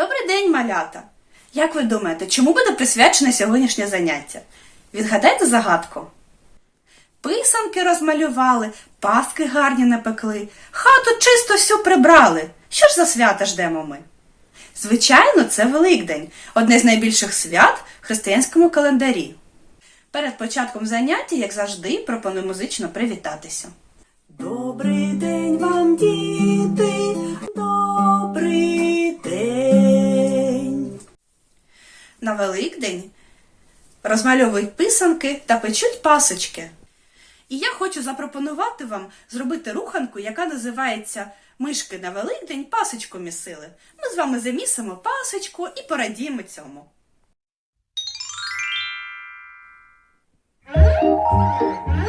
Добрий день, малята! Як ви думаєте, чому буде присвячене сьогоднішнє заняття? Відгадайте загадку. Писанки розмалювали, паски гарні напекли, хату чисто всю прибрали. Що ж за свята ждемо ми? Звичайно, це Великдень, одне з найбільших свят в християнському календарі. Перед початком заняття, як завжди, пропоную музично привітатися. Добрий день вам, діти, добрий На Великдень розмальовують писанки та печуть пасочки. І я хочу запропонувати вам зробити руханку, яка називається Мишки на Великдень пасочку місили. Ми з вами замісимо пасочку і порадіємо цьому. Мишки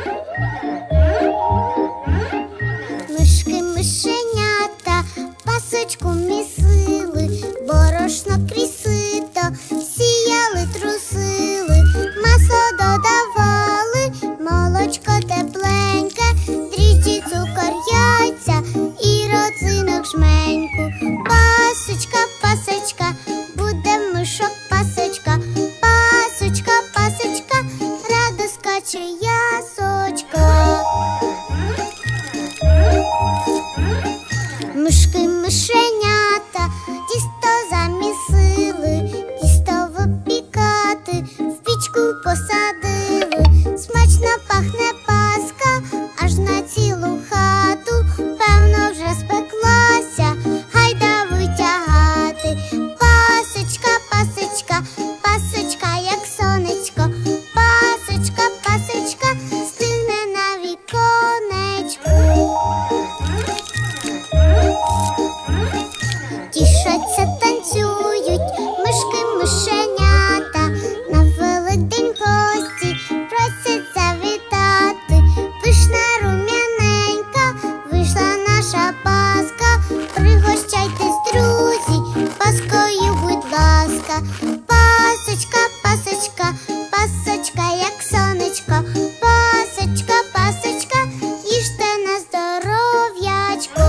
наша паска. Пригощайтесь, друзі, паскою, будь ласка. Пасочка, пасочка, пасочка, як сонечко. Пасочка, пасочка, їжте на здоров'ячко.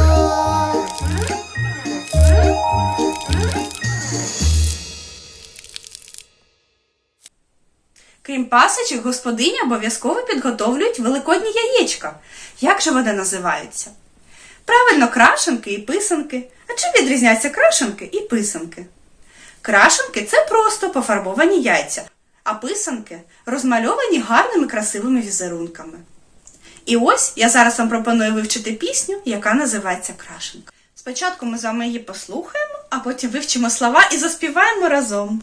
Крім пасочок, господині обов'язково підготовлюють великодні яєчка. Як же вони називаються? Правильно, крашенки і писанки. А чим відрізняються крашенки і писанки? Крашенки це просто пофарбовані яйця, а писанки розмальовані гарними красивими візерунками. І ось я зараз вам пропоную вивчити пісню, яка називається Крашенка. Спочатку ми з вами її послухаємо, а потім вивчимо слова і заспіваємо разом.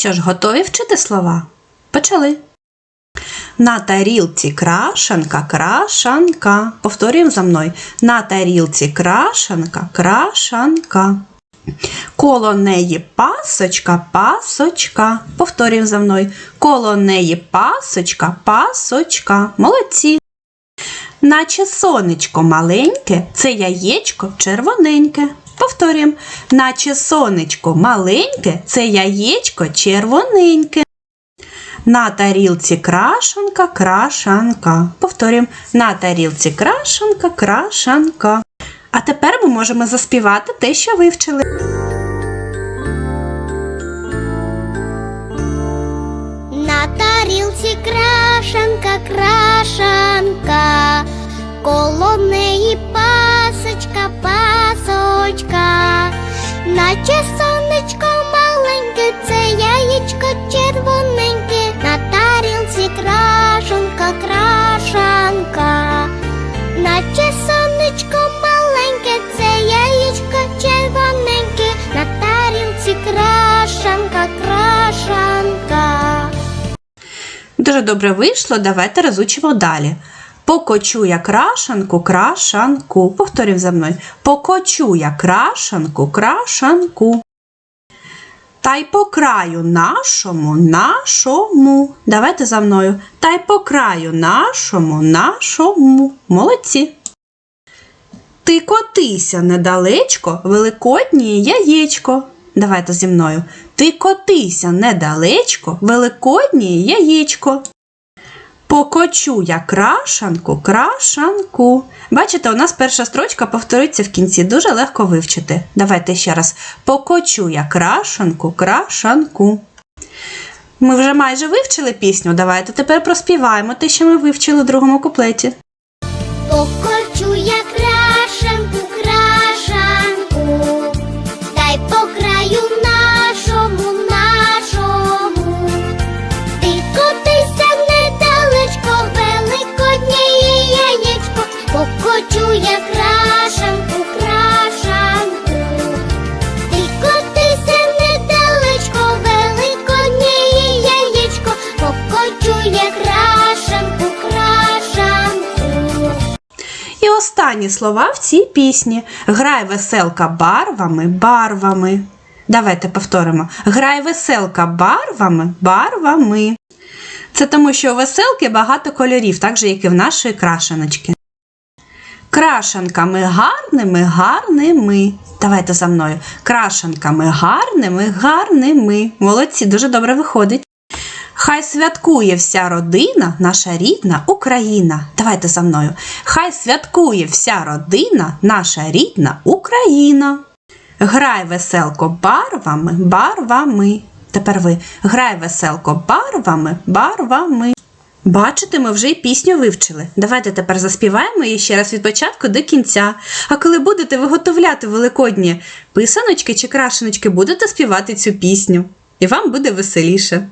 що ж, готові вчити слова? Почали. На тарілці крашанка, крашанка. Повторюємо за мною. На тарілці крашанка, крашанка. Коло неї пасочка, пасочка. Повторюємо за мною. Коло неї пасочка, пасочка. Молодці. Наче сонечко маленьке, це яєчко червоненьке. Повторюємо. Наче сонечко маленьке, це яєчко червоненьке. На тарілці крашанка, крашанка. Повторюємо. На тарілці крашанка, крашанка. А тепер ми можемо заспівати те, що вивчили. На тарілці крашанка, крашанка, коло неї Дуже добре вийшло, давайте розучимо далі. Покочу я крашанку, крашанку. Повторюємо за мною. Покочу я крашанку, крашанку. Та й по краю нашому, нашому. Давайте за мною. Та й по краю нашому, нашому. Молодці. Ти котися недалечко, великоднє яєчко. Давайте зі мною. Ти котися недалечко, великоднє яєчко. Покочу я крашанку, крашанку. Бачите, у нас перша строчка повториться в кінці, дуже легко вивчити. Давайте ще раз. Покочу я крашанку, крашанку. Ми вже майже вивчили пісню. Давайте тепер проспіваємо те, що ми вивчили у другому куплеті. Покочу я крашенку, крашанку, дай по краю покочу я крашенку, крашанку. Ти недалечко, великоднє яєчко, покочу крашанку. І останні слова в цій пісні. Грай веселка барвами, барвами. Давайте повторимо. Грай веселка барвами, барвами. Це тому, що у веселки багато кольорів, так же, як і в нашої крашеночки. Крашенками гарними, гарними. Давайте за мною. Крашенками гарними, гарними. Молодці, дуже добре виходить. Хай святкує вся родина, наша рідна Україна. Давайте за мною. Хай святкує вся родина, наша рідна Україна. Грай веселко барвами, барвами. Тепер ви грай веселко барвами, барвами. Бачите, ми вже й пісню вивчили. Давайте тепер заспіваємо її ще раз від початку до кінця. А коли будете виготовляти великодні писаночки чи крашеночки, будете співати цю пісню. І вам буде веселіше.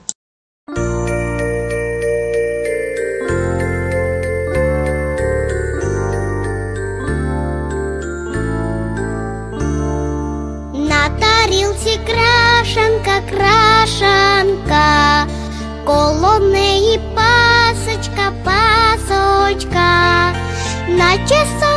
Наче сонечко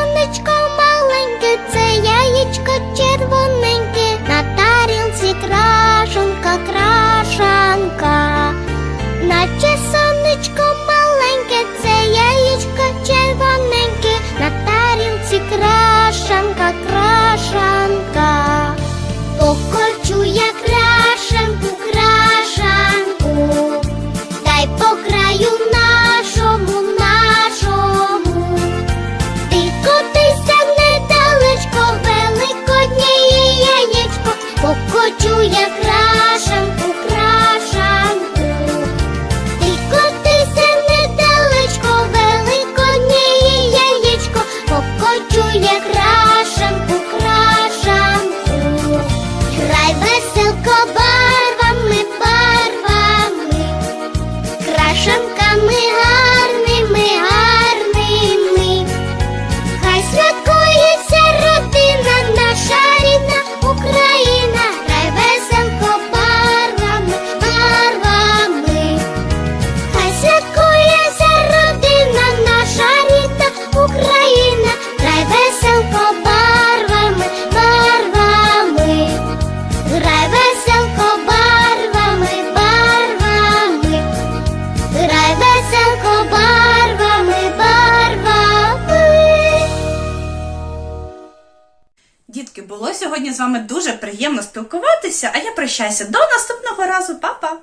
з вами дуже приємно спілкуватися, а я прощаюся до наступного разу. Па-па!